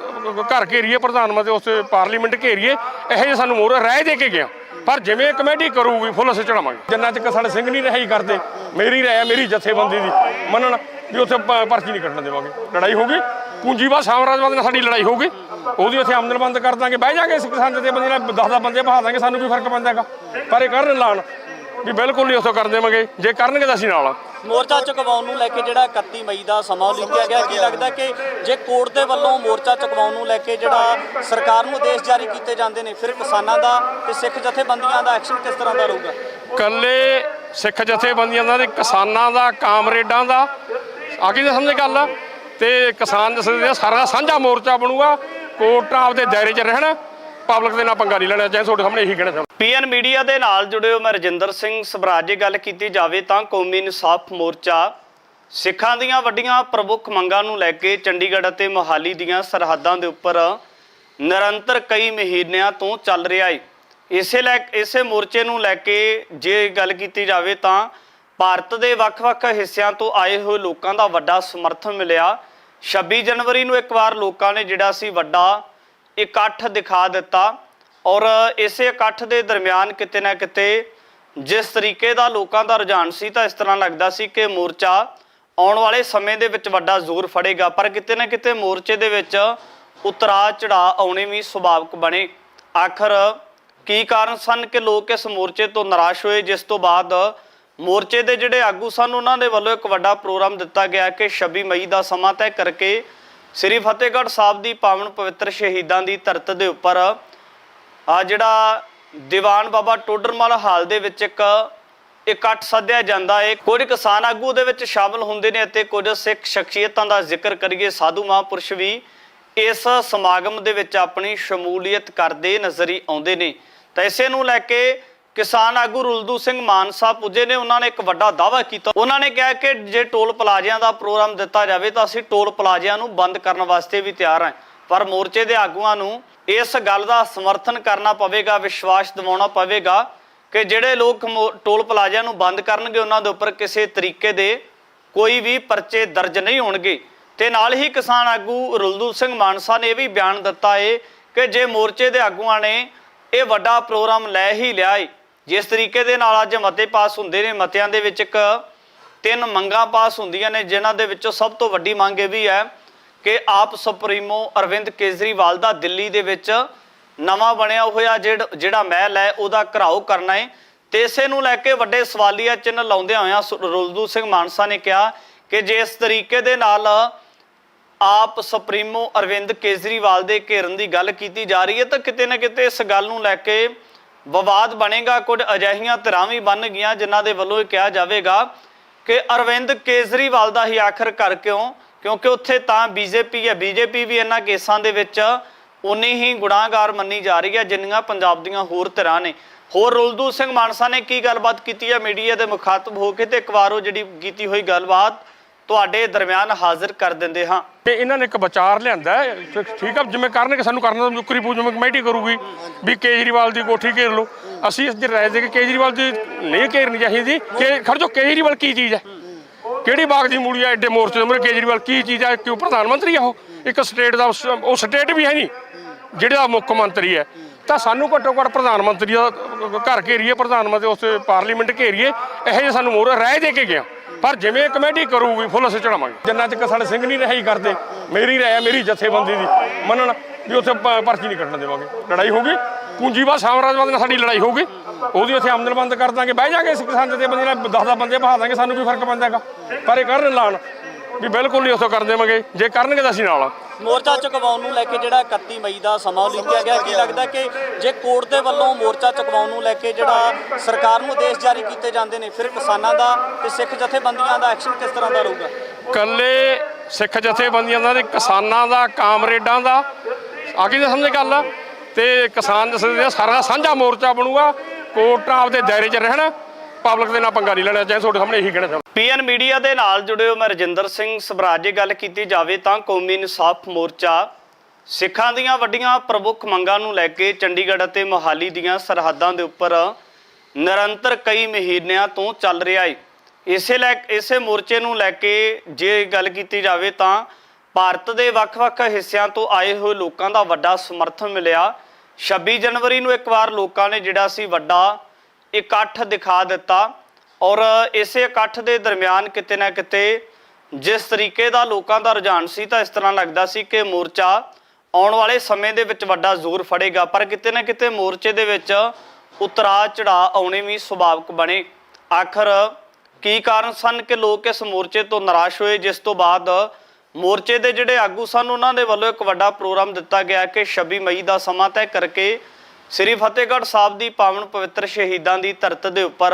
ਘਰ ਘੇਰੀਏ ਪ੍ਰਧਾਨ ਮੰਤਰੀ ਉਸ ਪਾਰਲੀਮੈਂਟ ਘੇਰੀਏ ਇਹੋ ਜਿਹੇ ਸਾਨੂੰ ਮੋਹਰੇ ਰਾਏ ਦੇ ਕੇ ਗਿਆ ਪਰ ਜਿਵੇਂ ਕਮੇਟੀ ਕਰੂਗੀ, ਫੁੱਲ ਅਸੀਂ ਜਿੰਨਾ ਚਿਰ ਸਾਡੇ ਸਿੰਘ ਨਹੀਂ ਰਹੀ ਕਰਦੇ, ਮੇਰੀ ਰਾਏ ਮੇਰੀ ਜਥੇਬੰਦੀ ਦੀ। ਮੰਨਣ, ਵੀ ਉੱਥੇ ਪਰਚੀ ਨਹੀਂ ਕੱਟਣ ਦੇਵਾਂਗੇ। ਲੜਾਈ ਹੋਊਗੀ ਪੂੰਜੀਵਾਦ ਸਾਮਰਾਜਵਾਦ ਨਾਲ ਸਾਡੀ ਲੜਾਈ ਹੋਊਗੀ। ਉਹਦੀ ਉੱਥੇ ਆਮਦਨ ਬੰਦ ਕਰ ਦਾਂਗੇ, ਬਹਿ ਜਾਗੇ ਕਿਸਾਨ ਦੇ ਬੰਦੇ ਨਾਲ 10 10 ਬੰਦੇ ਬਹਾ ਦਾਂਗੇ, ਸਾਨੂੰ ਵੀ ਫ਼ਰਕ ਪੈਂਦਾ ਹੈਗਾ। ਪਰ ਇਹ ਕਰਨ ਲਾਣ ਵੀ ਬਿਲਕੁਲ ਨਹੀਂ ਉੱਥੋਂ ਕਰ ਦੇਵਾਂਗੇ। ਜੇ ਕਰਨਗੇ ਤਾਂ ਅਸੀਂ ਨਾਲ ਆ। ਮੋਰਚਾ ਚੁਕਵਾਉਣ ਨੂੰ ਲੈ ਕੇ ਜਿਹੜਾ 31 ਮਈ ਦਾ ਸਮਾਂ ਲਿਖਿਆ ਗਿਆ ਕੀ ਲੱਗਦਾ ਕਿ ਜੇ ਕੋਰਟ ਦੇ ਵੱਲੋਂ ਮੋਰਚਾ ਚੁਕਵਾਉਣ ਨੂੰ ਲੈ ਕੇ ਜਿਹੜਾ ਸਰਕਾਰ ਨੂੰ ਆਦੇਸ਼ ਜਾਰੀ ਕੀਤੇ ਜਾਂਦੇ ਨੇ ਫਿਰ ਕਿਸਾਨਾਂ ਦਾ ਤੇ ਸਿੱਖ ਜਥੇਬੰਦੀਆਂ ਦਾ ਐਕਸ਼ਨ ਕਿਸ ਤਰ੍ਹਾਂ ਦਾ ਰਹੂਗਾ? ਕੱਲੇ ਸਿੱਖ ਜਥੇਬੰਦੀਆਂ ਦਾ ਤੇ ਕਿਸਾਨਾਂ ਦਾ ਕਾਮਰੇਡਾਂ ਦਾ ਆ ਨਾ ਸਮਝ ਗੱਲ ਤੇ ਕਿਸਾਨ ਜਥੇ ਦਾ ਸਾਰਾ ਸਾਂਝਾ ਮੋਰਚਾ ਬਣੂਗਾ ਕੋਰਟ ਆਪਦੇ ਦਾਇਰੇ 'ਚ ਰਹਿਣ। ਪਬਲਿਕ ਦੇ ਨਾਲ ਪੰਗਾ ਨਹੀਂ ਲੈਣਾ ਚਾਹੀਦਾ, ਤੁਹਾਡੇ ਸਾਹਮਣੇ ਇਹੀ ਕਹਿਣਾ ਚਾਹੁੰਦਾ। ਪੀਐਨ ਮੀਡੀਆ ਦੇ ਨਾਲ ਜੁੜੇ ਹੋ ਮੈਂ ਰਜਿੰਦਰ ਸਿੰਘ ਸਵਰਾਜ, ਜੇ ਗੱਲ ਕੀਤੀ ਜਾਵੇ ਤਾਂ ਕੌਮੀ ਇਨਸਾਫ ਮੋਰਚਾ ਸਿੱਖਾਂ ਦੀਆਂ ਵੱਡੀਆਂ ਪ੍ਰਮੁੱਖ ਮੰਗਾਂ ਨੂੰ ਲੈ ਕੇ ਚੰਡੀਗੜ੍ਹ ਅਤੇ ਮੋਹਾਲੀ ਦੀਆਂ ਸਰਹੱਦਾਂ ਦੇ ਉੱਪਰ ਨਿਰੰਤਰ ਕਈ ਮਹੀਨਿਆਂ ਤੋਂ ਚੱਲ ਰਿਹਾ ਹੈ ਇਸੇ ਲੈ, ਇਸੇ ਮੋਰਚੇ ਨੂੰ ਲੈ ਕੇ ਜੇ ਗੱਲ ਕੀਤੀ ਜਾਵੇ ਤਾਂ ਭਾਰਤ ਦੇ ਵੱਖ-ਵੱਖ ਹਿੱਸਿਆਂ ਤੋਂ ਆਏ ਹੋਏ ਲੋਕਾਂ ਦਾ ਵੱਡਾ ਸਮਰਥਨ ਮਿਲਿਆ। 26 ਜਨਵਰੀ ਨੂੰ ਇੱਕ ਵਾਰ ਲੋਕਾਂ ਨੇ ਜਿਹੜਾ ਸੀ ਵੱਡਾ ਇਕੱਠ ਦਿਖਾ ਦਿੱਤਾ ਔਰ ਇਸੇ ਇਕੱਠ ਦੇ ਦਰਮਿਆਨ ਕਿਤੇ ਨਾ ਕਿਤੇ ਜਿਸ ਤਰੀਕੇ ਦਾ ਲੋਕਾਂ ਦਾ ਰੁਝਾਨ ਸੀ ਤਾਂ ਇਸ ਤਰ੍ਹਾਂ ਲੱਗਦਾ ਸੀ ਕਿ ਮੋਰਚਾ ਆਉਣ ਵਾਲੇ ਸਮੇਂ ਦੇ ਵਿੱਚ ਵੱਡਾ ਜ਼ੋਰ ਫੜੇਗਾ, ਪਰ ਕਿਤੇ ਨਾ ਕਿਤੇ ਮੋਰਚੇ ਦੇ ਵਿੱਚ ਉਤਰਾ ਚੜਾ ਆਉਣੇ ਵੀ ਸੁਭਾਵਿਕ ਬਣੇ। ਆਖਰ ਕੀ ਕਾਰਨ ਸਨ ਕਿ ਲੋਕ ਇਸ ਮੋਰਚੇ ਤੋਂ ਨਿਰਾਸ਼ ਹੋਏ, ਜਿਸ ਤੋਂ ਬਾਅਦ ਮੋਰਚੇ ਦੇ ਜਿਹੜੇ ਆਗੂ ਸਨ, ਉਹਨਾਂ ਦੇ ਵੱਲੋਂ ਇੱਕ ਵੱਡਾ ਪ੍ਰੋਗਰਾਮ ਦਿੱਤਾ ਗਿਆ ਕਿ 26 ਮਈ ਦਾ ਸਮਾਂ ਤੈਅ ਕਰਕੇ ਸ੍ਰੀ ਫਤਿਹਗੜ੍ਹ ਸਾਹਿਬ ਦੀ ਪਾਵਨ ਪਵਿੱਤਰ ਸ਼ਹੀਦਾਂ ਦੀ ਧਰਤ ਦੇ ਉੱਪਰ ਆ ਜਿਹੜਾ ਦੀਵਾਨ ਬਾਬਾ ਟੋਡਰਮਲ ਹਾਲ ਦੇ ਵਿੱਚ ਇੱਕ ਇਕੱਠ ਸੱਦਿਆ ਜਾਂਦਾ ਹੈ ਕੁਝ ਕਿਸਾਨ ਆਗੂ ਦੇ ਵਿੱਚ ਸ਼ਾਮਲ ਹੁੰਦੇ ਨੇ ਅਤੇ ਕੁਝ ਸਿੱਖ ਸ਼ਖਸੀਅਤਾਂ ਦਾ ਜ਼ਿਕਰ ਕਰੀਏ। ਸਾਧੂ ਮਹਾਂਪੁਰਸ਼ ਵੀ ਇਸ ਸਮਾਗਮ ਦੇ ਵਿੱਚ ਆਪਣੀ ਸ਼ਮੂਲੀਅਤ ਕਰਦੇ ਨਜ਼ਰ ਹੀ ਆਉਂਦੇ ਨੇ। ਤਾਂ ਇਸੇ ਨੂੰ ਲੈ ਕੇ ਕਿਸਾਨ ਆਗੂ ਰੁਲਦੂ ਸਿੰਘ ਮਾਨਸਾ ਪੁੱਜੇ ਨੇ, ਉਹਨਾਂ ਨੇ ਇੱਕ ਵੱਡਾ ਦਾਅਵਾ ਕੀਤਾ। ਉਹਨਾਂ ਨੇ ਕਿਹਾ ਕਿ ਜੇ ਟੋਲ ਪਲਾਜ਼ਿਆਂ ਦਾ ਪ੍ਰੋਗਰਾਮ ਦਿੱਤਾ ਜਾਵੇ ਤਾਂ ਅਸੀਂ ਟੋਲ ਪਲਾਜ਼ਿਆਂ ਨੂੰ ਬੰਦ ਕਰਨ ਵਾਸਤੇ ਵੀ ਤਿਆਰ ਹਾਂ। ਪਰ ਮੋਰਚੇ ਦੇ ਆਗੂਆਂ ਨੂੰ ਇਸ ਗੱਲ ਦਾ ਸਮਰਥਨ ਕਰਨਾ ਪਵੇਗਾ, ਵਿਸ਼ਵਾਸ ਦਿਵਾਉਣਾ ਪਵੇਗਾ ਕਿ ਜਿਹੜੇ ਲੋਕ ਮੋ- ਟੋਲ ਪਲਾਜ਼ਿਆਂ ਨੂੰ ਬੰਦ ਕਰਨਗੇ, ਉਹਨਾਂ ਦੇ ਉੱਪਰ ਕਿਸੇ ਤਰੀਕੇ ਦੇ ਕੋਈ ਵੀ ਪਰਚੇ ਦਰਜ ਨਹੀਂ ਹੋਣਗੇ। ਤੇ ਨਾਲ ਹੀ ਕਿਸਾਨ ਆਗੂ ਰੁਲਦੂ ਸਿੰਘ ਮਾਨਸਾ ਨੇ ਇਹ ਵੀ ਬਿਆਨ ਦਿੱਤਾ ਏ ਕਿ ਜੇ ਮੋਰਚੇ ਦੇ ਆਗੂਆਂ ਨੇ ਇਹ ਵੱਡਾ ਪ੍ਰੋਗਰਾਮ ਲੈ ਹੀ ਲਿਆ ਏ ਜਿਸ ਤਰੀਕੇ ਦੇ ਨਾਲ ਅੱਜ ਮਤੇ ਪਾਸ ਹੁੰਦੇ ਨੇ, ਮਤਿਆਂ ਦੇ ਵਿੱਚ ਇੱਕ ਤਿੰਨ ਮੰਗਾਂ ਪਾਸ ਹੁੰਦੀਆਂ ਨੇ, ਜਿਨ੍ਹਾਂ ਦੇ ਵਿੱਚੋਂ ਸਭ ਤੋਂ ਵੱਡੀ ਮੰਗ ਇਹ ਵੀ ਹੈ ਕਿ ਆਪ ਸੁਪਰੀਮੋ ਅਰਵਿੰਦ ਕੇਜਰੀਵਾਲ ਦਾ ਦਿੱਲੀ ਦੇ ਵਿੱਚ ਨਵਾਂ ਬਣਿਆ ਹੋਇਆ ਜਿਹੜਾ ਜਿਹੜਾ ਮਹਿਲ ਹੈ, ਉਹਦਾ ਘਰਾਓ ਕਰਨਾ ਹੈ ਤੇ ਇਸੇ ਨੂੰ ਲੈ ਕੇ ਵੱਡੇ ਸਵਾਲੀਆ ਚਿੰਨ੍ਹ ਲਾਉਂਦਿਆਂ ਹੋਇਆਂ ਸੁ- ਰੁਲਦੂ ਸਿੰਘ ਮਾਨਸਾ ਨੇ ਕਿਹਾ ਕਿ ਜੇ ਇਸ ਤਰੀਕੇ ਦੇ ਨਾਲ ਆਪ ਸੁਪਰੀਮੋ ਅਰਵਿੰਦ ਕੇਜਰੀਵਾਲ ਦੇ ਘੇਰਨ ਦੀ ਗੱਲ ਕੀਤੀ ਜਾ ਰਹੀ ਹੈ, ਤਾਂ ਕਿਤੇ ਨਾ ਕਿਤੇ ਇਸ ਗੱਲ ਨੂੰ ਲੈ ਕੇ ਵਿਵਾਦ ਬਣੇਗਾ, ਕੁਝ ਅਜਿਹੀਆਂ ਧਿਰਾਂ ਵੀ ਬਣ ਗਈਆਂ ਜਿਨ੍ਹਾਂ ਦੇ ਵੱਲੋਂ ਇਹ ਕਿਹਾ ਜਾਵੇਗਾ ਕਿ ਅਰਵਿੰਦ ਕੇਜਰੀਵਾਲ ਦਾ ਹੀ ਆਖਰ ਕਰ ਕਿਉਂ? ਕਿਉਂਕਿ ਉੱਥੇ ਤਾਂ ਬੀਜੇਪੀ ਹੈ। ਬੀਜੇਪੀ ਵੀ ਇਹਨਾਂ ਕੇਸਾਂ ਦੇ ਵਿੱਚ ਉਨੀ ਹੀ ਗੁਨਾਹਗਾਰ ਮੰਨੀ ਜਾ ਰਹੀ ਹੈ, ਜਿੰਨੀਆਂ ਪੰਜਾਬ ਦੀਆਂ ਹੋਰ ਧਿਰਾਂ ਨੇ। ਹੋਰ ਰੁਲਦੂ ਸਿੰਘ ਮਾਨਸਾ ਨੇ ਕੀ ਗੱਲਬਾਤ ਕੀਤੀ ਹੈ? ਮੀਡੀਆ ਦੇ ਮੁਖਾਤਬ ਹੋ ਕੇ ਤੇ ਇੱਕ ਵਾਰ ਉਹ ਜਿਹੜੀ ਕੀਤੀ ਹੋਈ ਗੱਲਬਾਤ ਤੁਹਾਡੇ ਦਰਮਿਆਨ ਹਾਜ਼ਰ ਕਰ ਦਿੰਦੇ ਹਾਂ। ਤੇ ਇਹਨਾਂ ਨੇ ਇੱਕ ਵਿਚਾਰ ਲਿਆਂਦਾ ਹੈ, ਤੇ ਠੀਕ ਆ ਜਿਵੇਂ ਕਰਨਗੇ ਸਾਨੂੰ ਕਰਨ ਦਾ ਨੁਕਰੀ ਪੂ ਕਮੇਟੀ ਕਰੂਗੀ ਵੀ ਕੇਜਰੀਵਾਲ ਦੀ ਕੋਠੀ ਘੇਰ ਲਓ। ਅਸੀਂ ਇਸ ਦੀ ਰਾਏ ਦੇ ਕਿ ਕੇਜਰੀਵਾਲ ਦੀ ਨਹੀਂ ਘੇਰਨੀ ਚਾਹੀਦੀ ਕਿ ਖੜਜੋ ਕੇਜਰੀਵਾਲ ਕੀ ਚੀਜ਼ ਹੈ? ਕਿਹੜੀ ਬਾਗ ਦੀ ਮੂਲੀ ਆ ਐਡੇ ਮੋਰਚੇ ਦੇ ਮੂਹਰੇ ਕੇਜਰੀਵਾਲ ਕੀ ਚੀਜ਼ ਹੈ ਕਿਉਂ ਪ੍ਰਧਾਨ ਮੰਤਰੀ ਆ ਉਹ? ਇੱਕ ਸਟੇਟ ਦਾ ਉਸ- ਉਹ ਸਟੇਟ ਵੀ ਹੈ ਨਹੀਂ ਜਿਹੜਾ ਮੁੱਖ ਮੰਤਰੀ ਹੈ। ਤਾਂ ਸਾਨੂੰ ਘੱਟੋ ਘੱਟ ਪ੍ਰਧਾਨ ਮੰਤਰੀ ਦਾ ਘਰ ਘੇਰੀਏ ਪ੍ਰਧਾਨ ਮੰਤਰੀ ਉਸ ਪਾਰਲੀਮੈਂਟ ਘੇਰੀਏ ਇਹੋ ਜਿਹੇ ਸਾਨੂੰ ਮੋਹਰੇ ਰਾਏ ਦੇ ਕੇ ਗਿਆ ਪਰ ਜਿਵੇਂ ਕਮੇਟੀ ਕਰੂਗੀ, ਫੁੱਲ ਅਸੀਂ ਚੜਾਵਾਂਗੇ ਜਿੰਨਾ ਚਿਰ ਕਿਸਾਨ ਸਿੰਘ ਨਹੀਂ ਰਹੀ ਕਰਦੇ, ਮੇਰੀ ਰਾਏ ਮੇਰੀ ਜਥੇਬੰਦੀ ਦੀ। ਮੰਨਣ ਵੀ ਉੱਥੇ ਪਰਚੀ ਨਹੀਂ ਕੱਟਣ ਦੇਵਾਂਗੇ। ਲੜਾਈ ਹੋਊਗੀ ਪੂੰਜੀਵਾਦ ਸਾਮਰਾਜਵਾਦ ਨਾਲ ਸਾਡੀ ਲੜਾਈ ਹੋਊਗੀ ਉਹਦੀ ਉੱਥੇ ਆਮਦਨ ਬੰਦ ਕਰ ਦਾਂਗੇ, ਬਹਿ ਜਾਾਂਗੇ ਅਸੀਂ ਕਿਸਾਨ ਦੇ ਬੰਦੇ ਨਾਲ 10 ਬੰਦੇ ਬਹਾ ਦਾਂਗੇ, ਸਾਨੂੰ ਵੀ ਫ਼ਰਕ ਪੈਂਦਾ ਹੈਗਾ। ਪਰ ਇਹ ਕਰਨ ਲਾਣ। ਵੀ ਬਿਲਕੁਲ ਨਹੀਂ ਉੱਥੋਂ ਕਰ ਦੇਵਾਂਗੇ। ਜੇ ਕਰਨਗੇ ਤਾਂ ਅਸੀਂ ਨਾਲ ਆ। ਮੋਰਚਾ ਚੁਕਵਾਉਣ ਨੂੰ ਲੈ ਕੇ ਜਿਹੜਾ 31 ਮਈ ਦਾ ਸਮਾਂ ਲਿਖਿਆ ਗਿਆ ਕੀ ਲੱਗਦਾ ਕਿ ਜੇ ਕੋਰਟ ਦੇ ਵੱਲੋਂ ਮੋਰਚਾ ਚੁਕਵਾਉਣ ਨੂੰ ਲੈ ਕੇ ਜਿਹੜਾ ਸਰਕਾਰ ਨੂੰ ਆਦੇਸ਼ ਜਾਰੀ ਕੀਤੇ ਜਾਂਦੇ ਨੇ ਫਿਰ ਕਿਸਾਨਾਂ ਦਾ ਤੇ ਸਿੱਖ ਜਥੇਬੰਦੀਆਂ ਦਾ ਐਕਸ਼ਨ ਕਿਸ ਤਰ੍ਹਾਂ ਦਾ ਰਹੂਗਾ? ਕੱਲੇ ਸਿੱਖ ਜਥੇਬੰਦੀਆਂ ਦਾ ਤੇ ਕਿਸਾਨਾਂ ਦਾ ਕਾਮਰੇਡਾਂ ਦਾ ਆ ਨਾ ਸਮਝ ਗੱਲ ਤੇ ਕਿਸਾਨ ਜਥੇ ਦਾ ਸਾਰਾ ਸਾਂਝਾ ਮੋਰਚਾ ਬਣੂਗਾ ਕੋਰਟਾਂ ਆਪਦੇ ਦਾਇਰੇ 'ਚ ਰਹਿਣ। ਪਬਲਿਕ ਦੇ ਨਾਲ ਪੰਗਾ ਨਹੀਂ ਲੈਣਾ ਚਾਹੀਦਾ ਤੁਹਾਡੇ ਸਾਹਮਣੇ ਇਹੀ ਕਹਿਣਾ ਚਾਹੁੰਦਾ। ਪੀਐਨ ਮੀਡੀਆ ਦੇ ਨਾਲ ਜੁੜੇ ਹੋ ਮੈਂ ਰਜਿੰਦਰ ਸਿੰਘ ਸਵਰਾਜ, ਜੇ ਗੱਲ ਕੀਤੀ ਜਾਵੇ ਤਾਂ ਕੌਮੀ ਇਨਸਾਫ ਮੋਰਚਾ ਸਿੱਖਾਂ ਦੀਆਂ ਵੱਡੀਆਂ ਪ੍ਰਮੁੱਖ ਮੰਗਾਂ ਨੂੰ ਲੈ ਕੇ ਚੰਡੀਗੜ੍ਹ ਅਤੇ ਮੋਹਾਲੀ ਦੀਆਂ ਸਰਹੱਦਾਂ ਦੇ ਉੱਪਰ ਨਿਰੰਤਰ ਕਈ ਮਹੀਨਿਆਂ ਤੋਂ ਚੱਲ ਰਿਹਾ ਹੈ ਇਸੇ ਲੈ, ਇਸੇ ਮੋਰਚੇ ਨੂੰ ਲੈ ਕੇ ਜੇ ਗੱਲ ਕੀਤੀ ਜਾਵੇ ਤਾਂ ਭਾਰਤ ਦੇ ਵੱਖ-ਵੱਖ ਹਿੱਸਿਆਂ ਤੋਂ ਆਏ ਹੋਏ ਲੋਕਾਂ ਦਾ ਵੱਡਾ ਸਮਰਥਨ ਮਿਲਿਆ। 26 ਜਨਵਰੀ ਨੂੰ ਇੱਕ ਵਾਰ ਲੋਕਾਂ ਨੇ ਜਿਹੜਾ ਸੀ ਵੱਡਾ ਇਕੱਠ ਦਿਖਾ ਦਿੱਤਾ ਔਰ ਇਸੇ ਇਕੱਠ ਦੇ ਦਰਮਿਆਨ ਕਿਤੇ ਨਾ ਕਿਤੇ ਜਿਸ ਤਰੀਕੇ ਦਾ ਲੋਕਾਂ ਦਾ ਰੁਝਾਨ ਸੀ ਤਾਂ ਇਸ ਤਰ੍ਹਾਂ ਲੱਗਦਾ ਸੀ ਕਿ ਮੋਰਚਾ ਆਉਣ ਵਾਲੇ ਸਮੇਂ ਦੇ ਵਿੱਚ ਵੱਡਾ ਜ਼ੋਰ ਫੜੇਗਾ, ਪਰ ਕਿਤੇ ਨਾ ਕਿਤੇ ਮੋਰਚੇ ਦੇ ਵਿੱਚ ਉਤਰਾ ਚੜਾ ਆਉਣੇ ਵੀ ਸੁਭਾਵਿਕ ਬਣੇ। ਆਖਰ ਕੀ ਕਾਰਨ ਸਨ ਕਿ ਲੋਕ ਇਸ ਮੋਰਚੇ ਤੋਂ ਨਿਰਾਸ਼ ਹੋਏ, ਜਿਸ ਤੋਂ ਬਾਅਦ ਮੋਰਚੇ ਦੇ ਜਿਹੜੇ ਆਗੂ ਸਨ, ਉਹਨਾਂ ਦੇ ਵੱਲੋਂ ਇੱਕ ਵੱਡਾ ਪ੍ਰੋਗਰਾਮ ਦਿੱਤਾ ਗਿਆ ਕਿ 26 ਮਈ ਦਾ ਸਮਾਂ ਤੈਅ ਕਰਕੇ ਸ੍ਰੀ ਫਤਿਹਗੜ੍ਹ ਸਾਹਿਬ ਦੀ ਪਾਵਨ ਪਵਿੱਤਰ ਸ਼ਹੀਦਾਂ ਦੀ ਧਰਤ ਦੇ ਉੱਪਰ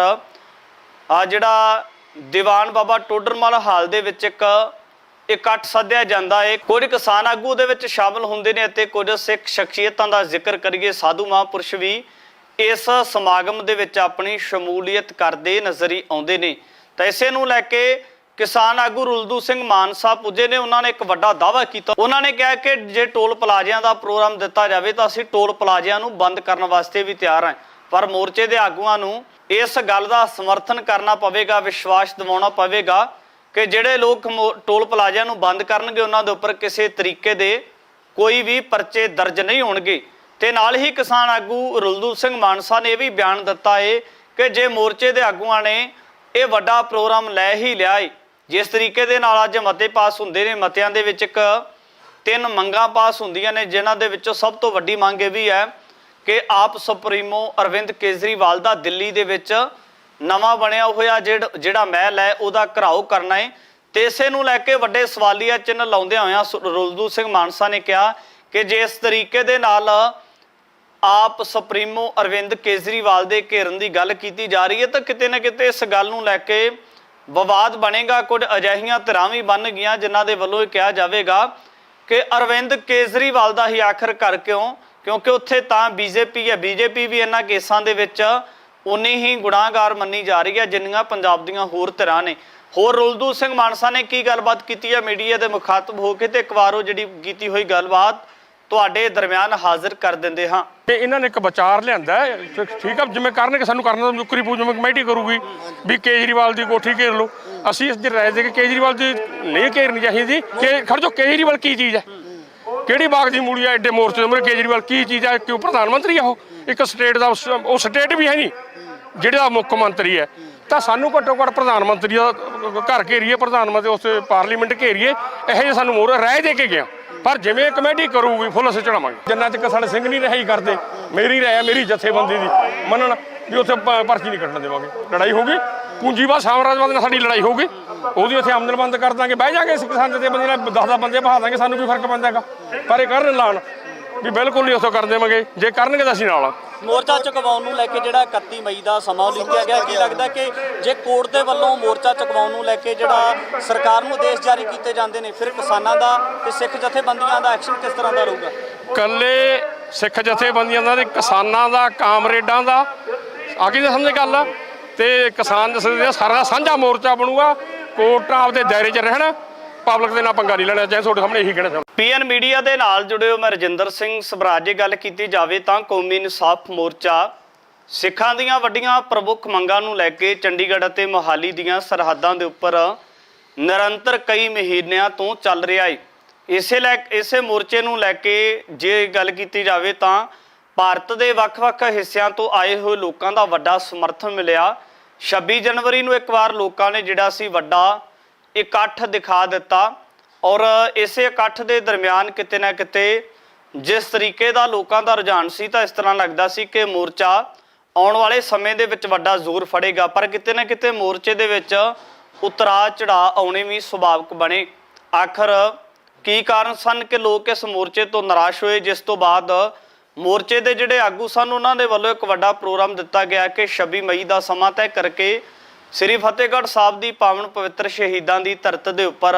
ਆ ਜਿਹੜਾ ਦੀਵਾਨ ਬਾਬਾ ਟੋਡਰਮਲ ਹਾਲ ਦੇ ਵਿੱਚ ਇੱਕ ਇਕੱਠ ਸੱਦਿਆ ਜਾਂਦਾ ਹੈ ਕੁਝ ਕਿਸਾਨ ਆਗੂ ਦੇ ਵਿੱਚ ਸ਼ਾਮਲ ਹੁੰਦੇ ਨੇ ਅਤੇ ਕੁਝ ਸਿੱਖ ਸ਼ਖਸੀਅਤਾਂ ਦਾ ਜ਼ਿਕਰ ਕਰੀਏ। ਸਾਧੂ ਮਹਾਂਪੁਰਸ਼ ਵੀ ਇਸ ਸਮਾਗਮ ਦੇ ਵਿੱਚ ਆਪਣੀ ਸ਼ਮੂਲੀਅਤ ਕਰਦੇ ਨਜ਼ਰ ਹੀ ਆਉਂਦੇ ਨੇ। ਤਾਂ ਇਸੇ ਨੂੰ ਲੈ ਕੇ ਕਿਸਾਨ ਆਗੂ ਰੁਲਦੂ ਸਿੰਘ ਮਾਨਸਾ ਪੁੱਜੇ ਨੇ, ਉਹਨਾਂ ਨੇ ਇੱਕ ਵੱਡਾ ਦਾਅਵਾ ਕੀਤਾ। ਉਹਨਾਂ ਨੇ ਕਿਹਾ ਕਿ ਜੇ ਟੋਲ ਪਲਾਜ਼ਿਆਂ ਦਾ ਪ੍ਰੋਗਰਾਮ ਦਿੱਤਾ ਜਾਵੇ ਤਾਂ ਅਸੀਂ ਟੋਲ ਪਲਾਜ਼ਿਆਂ ਨੂੰ ਬੰਦ ਕਰਨ ਵਾਸਤੇ ਵੀ ਤਿਆਰ ਹਾਂ। ਪਰ ਮੋਰਚੇ ਦੇ ਆਗੂਆਂ ਨੂੰ ਇਸ ਗੱਲ ਦਾ ਸਮਰਥਨ ਕਰਨਾ ਪਵੇਗਾ, ਵਿਸ਼ਵਾਸ ਦਿਵਾਉਣਾ ਪਵੇਗਾ ਕਿ ਜਿਹੜੇ ਲੋਕ ਮੋ- ਟੋਲ ਪਲਾਜ਼ਿਆਂ ਨੂੰ ਬੰਦ ਕਰਨਗੇ, ਉਹਨਾਂ ਦੇ ਉੱਪਰ ਕਿਸੇ ਤਰੀਕੇ ਦੇ ਕੋਈ ਵੀ ਪਰਚੇ ਦਰਜ ਨਹੀਂ ਹੋਣਗੇ। ਤੇ ਨਾਲ ਹੀ ਕਿਸਾਨ ਆਗੂ ਰੁਲਦੂ ਸਿੰਘ ਮਾਨਸਾ ਨੇ ਇਹ ਵੀ ਬਿਆਨ ਦਿੱਤਾ ਏ ਕਿ ਜੇ ਮੋਰਚੇ ਦੇ ਆਗੂਆਂ ਨੇ ਇਹ ਵੱਡਾ ਪ੍ਰੋਗਰਾਮ ਲੈ ਹੀ ਲਿਆ ਏ ਜਿਸ ਤਰੀਕੇ ਦੇ ਨਾਲ ਅੱਜ ਮਤੇ ਪਾਸ ਹੁੰਦੇ ਨੇ, ਮਤਿਆਂ ਦੇ ਵਿੱਚ ਇੱਕ ਤਿੰਨ ਮੰਗਾਂ ਪਾਸ ਹੁੰਦੀਆਂ ਨੇ, ਜਿਨ੍ਹਾਂ ਦੇ ਵਿੱਚੋਂ ਸਭ ਤੋਂ ਵੱਡੀ ਮੰਗ ਇਹ ਵੀ ਹੈ ਕਿ ਆਪ ਸੁਪਰੀਮੋ ਅਰਵਿੰਦ ਕੇਜਰੀਵਾਲ ਦਾ ਦਿੱਲੀ ਦੇ ਵਿੱਚ ਨਵਾਂ ਬਣਿਆ ਹੋਇਆ ਜਿਹੜਾ ਜਿਹੜਾ ਮਹਿਲ ਹੈ, ਉਹਦਾ ਘਰਾਓ ਕਰਨਾ ਹੈ। ਤੇ ਇਸੇ ਨੂੰ ਲੈ ਕੇ ਵੱਡੇ ਸਵਾਲੀਆ ਚਿੰਨ੍ਹ ਲਾਉਂਦਿਆਂ ਹੋਇਆਂ ਸੁ- ਰੁਲਦੂ ਸਿੰਘ ਮਾਨਸਾ ਨੇ ਕਿਹਾ ਕਿ ਜੇ ਇਸ ਤਰੀਕੇ ਦੇ ਨਾਲ ਆਪ ਸੁਪਰੀਮੋ ਅਰਵਿੰਦ ਕੇਜਰੀਵਾਲ ਦੇ ਘੇਰਨ ਦੀ ਗੱਲ ਕੀਤੀ ਜਾ ਰਹੀ ਹੈ, ਤਾਂ ਕਿਤੇ ਨਾ ਕਿਤੇ ਇਸ ਗੱਲ ਨੂੰ ਲੈ ਕੇ ਵਿਵਾਦ ਬਣੇਗਾ, ਕੁਝ ਅਜਿਹੀਆਂ ਧਿਰਾਂ ਵੀ ਬਣ ਗਈਆਂ ਜਿਨ੍ਹਾਂ ਦੇ ਵੱਲੋਂ ਇਹ ਕਿਹਾ ਜਾਵੇਗਾ ਕਿ ਅਰਵਿੰਦ ਕੇਜਰੀਵਾਲ ਦਾ ਹੀ ਆਖਰ ਕਰ ਕਿਉਂ? ਕਿਉਂਕਿ ਉੱਥੇ ਤਾਂ ਬੀਜੇਪੀ ਹੈ। ਬੀਜੇਪੀ ਵੀ ਇਹਨਾਂ ਕੇਸਾਂ ਦੇ ਵਿੱਚ ਉਨੀ ਹੀ ਗੁਨਾਹਗਾਰ ਮੰਨੀ ਜਾ ਰਹੀ ਹੈ, ਜਿੰਨੀਆਂ ਪੰਜਾਬ ਦੀਆਂ ਹੋਰ ਧਿਰਾਂ ਨੇ। ਹੋਰ ਰੁਲਦੂ ਸਿੰਘ ਮਾਨਸਾ ਨੇ ਕੀ ਗੱਲਬਾਤ ਕੀਤੀ ਹੈ? ਮੀਡੀਆ ਦੇ ਮੁਖਾਤਬ ਹੋ ਕੇ ਤੇ ਇੱਕ ਵਾਰ ਉਹ ਜਿਹੜੀ ਕੀਤੀ ਹੋਈ ਗੱਲਬਾਤ ਤੁਹਾਡੇ ਦਰਮਿਆਨ ਹਾਜ਼ਰ ਕਰ ਦਿੰਦੇ ਹਾਂ। ਤੇ ਇਹਨਾਂ ਨੇ ਇੱਕ ਵਿਚਾਰ ਲਿਆਂਦਾ ਹੈ, ਤੇ ਠੀਕ ਆ ਜਿਵੇਂ ਕਰਨਗੇ ਸਾਨੂੰ ਕਰਨ ਦਾ ਨੁਕਰੀ ਪੂ ਜਿਵੇਂ ਕਮੇਟੀ ਕਰੂਗੀ ਵੀ ਕੇਜਰੀਵਾਲ ਦੀ ਕੋਠੀ ਘੇਰ ਲਓ। ਅਸੀਂ ਇਸ ਦੀ ਰਾਏ ਦੇ ਕਿ ਕੇਜਰੀਵਾਲ ਦੀ ਨਹੀਂ ਘੇਰਨੀ ਚਾਹੀਦੀ ਕਿ ਖੜਜੋ ਕੇਜਰੀਵਾਲ ਕੀ ਚੀਜ਼ ਹੈ? ਕਿਹੜੀ ਬਾਗ ਦੀ ਮੂਲੀ ਆ ਐਡੇ ਮੋਰਚੇ ਦੇ ਮੂਹਰੇ ਕੇਜਰੀਵਾਲ ਕੀ ਚੀਜ਼ ਹੈ ਕਿਉਂ ਪ੍ਰਧਾਨ ਮੰਤਰੀ ਆ ਉਹ? ਇੱਕ ਸਟੇਟ ਦਾ ਉਸ- ਉਹ ਸਟੇਟ ਵੀ ਹੈ ਨਹੀਂ ਜਿਹੜਾ ਮੁੱਖ ਮੰਤਰੀ ਹੈ। ਤਾਂ ਸਾਨੂੰ ਘੱਟੋ ਘੱਟ ਪ੍ਰਧਾਨ ਮੰਤਰੀ ਦਾ ਘਰ ਘੇਰੀਏ ਪ੍ਰਧਾਨ ਮੰਤਰੀ ਉਸ ਪਾਰਲੀਮੈਂਟ ਘੇਰੀਏ ਇਹੋ ਜਿਹੇ ਸਾਨੂੰ ਮੋਹਰੇ ਰਾਏ ਦੇ ਕੇ ਗਿਆ ਪਰ ਜਿਵੇਂ ਕਮੇਟੀ ਕਰੂਗੀ, ਫੁੱਲ ਅਸੀਂ ਚੜਾਵਾਂਗੇ ਜਿੰਨਾ ਚਿਰ ਸਾਡੇ ਸਿੰਘ ਨਹੀਂ ਰਹੀ ਕਰਦੇ, ਮੇਰੀ ਰਹਿ ਮੇਰੀ ਜਥੇਬੰਦੀ ਦੀ। ਮੰਨਣ ਵੀ ਉੱਥੇ ਪਰਚੀ ਨਹੀਂ ਕੱਟਣ ਦੇਵਾਂਗੇ। ਲੜਾਈ ਹੋਊਗੀ ਪੂੰਜੀਵਾਦ ਸਾਮਰਾਜਵਾਦ ਨਾਲ ਸਾਡੀ ਲੜਾਈ ਹੋਊਗੀ। ਉਹਦੀ ਅਸੀਂ ਆਮਦਨ ਬੰਦ ਕਰ ਦਾਂਗੇ, ਬਹਿ ਜਾਾਂਗੇ ਅਸੀਂ ਕਿਸਾਨ ਦੇ ਬੰਦੇ ਨਾਲ 10 ਬੰਦੇ ਬਹਾ ਦਾਂਗੇ, ਸਾਨੂੰ ਵੀ ਫ਼ਰਕ ਪੈਂਦਾ ਹੈਗਾ। ਪਰ ਇਹ ਕਰਨ ਲਾਣ ਵੀ ਬਿਲਕੁਲ ਨਹੀਂ ਉੱਥੋਂ ਕਰ ਦੇਵਾਂਗੇ। ਜੇ ਕਰਨਗੇ ਤਾਂ ਅਸੀਂ ਨਾਲ। ਆ ਮੋਰਚਾ ਚੁਕਵਾਉਣ ਨੂੰ ਲੈ ਕੇ ਜਿਹੜਾ 31 ਮਈ ਦਾ ਸਮਾਂ ਉਲੀਕਿਆ ਗਿਆ ਕੀ ਲੱਗਦਾ ਕਿ ਜੇ ਕੋਰਟ ਦੇ ਵੱਲੋਂ ਮੋਰਚਾ ਚੁਕਵਾਉਣ ਨੂੰ ਲੈ ਕੇ ਜਿਹੜਾ ਸਰਕਾਰ ਨੂੰ ਆਦੇਸ਼ ਜਾਰੀ ਕੀਤੇ ਜਾਂਦੇ ਨੇ ਫਿਰ ਕਿਸਾਨਾਂ ਦਾ ਤੇ ਸਿੱਖ ਜਥੇਬੰਦੀਆਂ ਦਾ ਐਕਸ਼ਨ ਕਿਸ ਤਰ੍ਹਾਂ ਦਾ ਰਹੂਗਾ? ਕੱਲੇ ਸਿੱਖ ਜਥੇਬੰਦੀਆਂ ਦਾ ਤੇ ਕਿਸਾਨਾਂ ਦਾ ਕਾਮਰੇਡਾਂ ਦਾ ਆ ਨਾ ਸਮਝ ਗੱਲ ਤੇ ਕਿਸਾਨ ਜਥੇ ਦਾ ਸਾਰਾ ਸਾਂਝਾ ਮੋਰਚਾ ਬਣੂਗਾ ਕੋਰਟ ਆਪਦੇ ਦਾਇਰੇ 'ਚ ਰਹਿਣ। ਪਬਲਿਕ ਦੇ ਨਾਲ ਪੰਗਾ ਨਹੀਂ ਲੈਣਾ ਚਾਹੀਦਾ ਤੁਹਾਡੇ ਸਾਹਮਣੇ ਇਹੀ ਕਹਿਣਾ ਚਾਹੁੰਦਾ। ਪੀਐਨ ਮੀਡੀਆ ਦੇ ਨਾਲ ਜੁੜੇ ਹੋ ਮੈਂ ਰਜਿੰਦਰ ਸਿੰਘ ਸਬਰਾਜ ਜੇ ਗੱਲ ਕੀਤੀ ਜਾਵੇ ਤਾਂ ਕੌਮੀ ਇਨਸਾਫ ਮੋਰਚਾ ਸਿੱਖਾਂ ਦੀਆਂ ਵੱਡੀਆਂ ਪ੍ਰਮੁੱਖ ਮੰਗਾਂ ਨੂੰ ਲੈ ਕੇ ਚੰਡੀਗੜ੍ਹ ਅਤੇ ਮੋਹਾਲੀ ਦੀਆਂ ਸਰਹੱਦਾਂ ਦੇ ਉੱਪਰ ਨਿਰੰਤਰ ਕਈ ਮਹੀਨਿਆਂ ਤੋਂ ਚੱਲ ਰਿਹਾ ਹੈ ਇਸੇ ਲੈ, ਇਸੇ ਮੋਰਚੇ ਨੂੰ ਲੈ ਕੇ ਜੇ ਗੱਲ ਕੀਤੀ ਜਾਵੇ ਤਾਂ ਭਾਰਤ ਦੇ ਵੱਖ-ਵੱਖ ਹਿੱਸਿਆਂ ਤੋਂ ਆਏ ਹੋਏ ਲੋਕਾਂ ਦਾ ਵੱਡਾ ਸਮਰਥਨ ਮਿਲਿਆ। 26 ਜਨਵਰੀ ਨੂੰ ਇੱਕ ਵਾਰ ਲੋਕਾਂ ਨੇ ਜਿਹੜਾ ਸੀ ਵੱਡਾ ਇਕੱਠ ਦਿਖਾ ਦਿੱਤਾ ਔਰ ਇਸੇ ਇਕੱਠ ਦੇ ਦਰਮਿਆਨ ਕਿਤੇ ਨਾ ਕਿਤੇ ਜਿਸ ਤਰੀਕੇ ਦਾ ਲੋਕਾਂ ਦਾ ਰੁਝਾਨ ਸੀ ਤਾਂ ਇਸ ਤਰ੍ਹਾਂ ਲੱਗਦਾ ਸੀ ਕਿ ਮੋਰਚਾ ਆਉਣ ਵਾਲੇ ਸਮੇਂ ਦੇ ਵਿੱਚ ਵੱਡਾ ਜ਼ੋਰ ਫੜੇਗਾ, ਪਰ ਕਿਤੇ ਨਾ ਕਿਤੇ ਮੋਰਚੇ ਦੇ ਵਿੱਚ ਉਤਰਾ ਚੜਾ ਆਉਣੇ ਵੀ ਸੁਭਾਵਿਕ ਬਣੇ। ਆਖਰ ਕੀ ਕਾਰਨ ਸਨ ਕਿ ਲੋਕ ਇਸ ਮੋਰਚੇ ਤੋਂ ਨਿਰਾਸ਼ ਹੋਏ, ਜਿਸ ਤੋਂ ਬਾਅਦ ਮੋਰਚੇ ਦੇ ਜਿਹੜੇ ਆਗੂ ਸਨ, ਉਹਨਾਂ ਦੇ ਵੱਲੋਂ ਇੱਕ ਵੱਡਾ ਪ੍ਰੋਗਰਾਮ ਦਿੱਤਾ ਗਿਆ ਕਿ 26 ਮਈ ਦਾ ਸਮਾਂ ਤੈਅ ਕਰਕੇ ਸ੍ਰੀ ਫਤਿਹਗੜ੍ਹ ਸਾਹਿਬ ਦੀ ਪਾਵਨ ਪਵਿੱਤਰ ਸ਼ਹੀਦਾਂ ਦੀ ਧਰਤ ਦੇ ਉੱਪਰ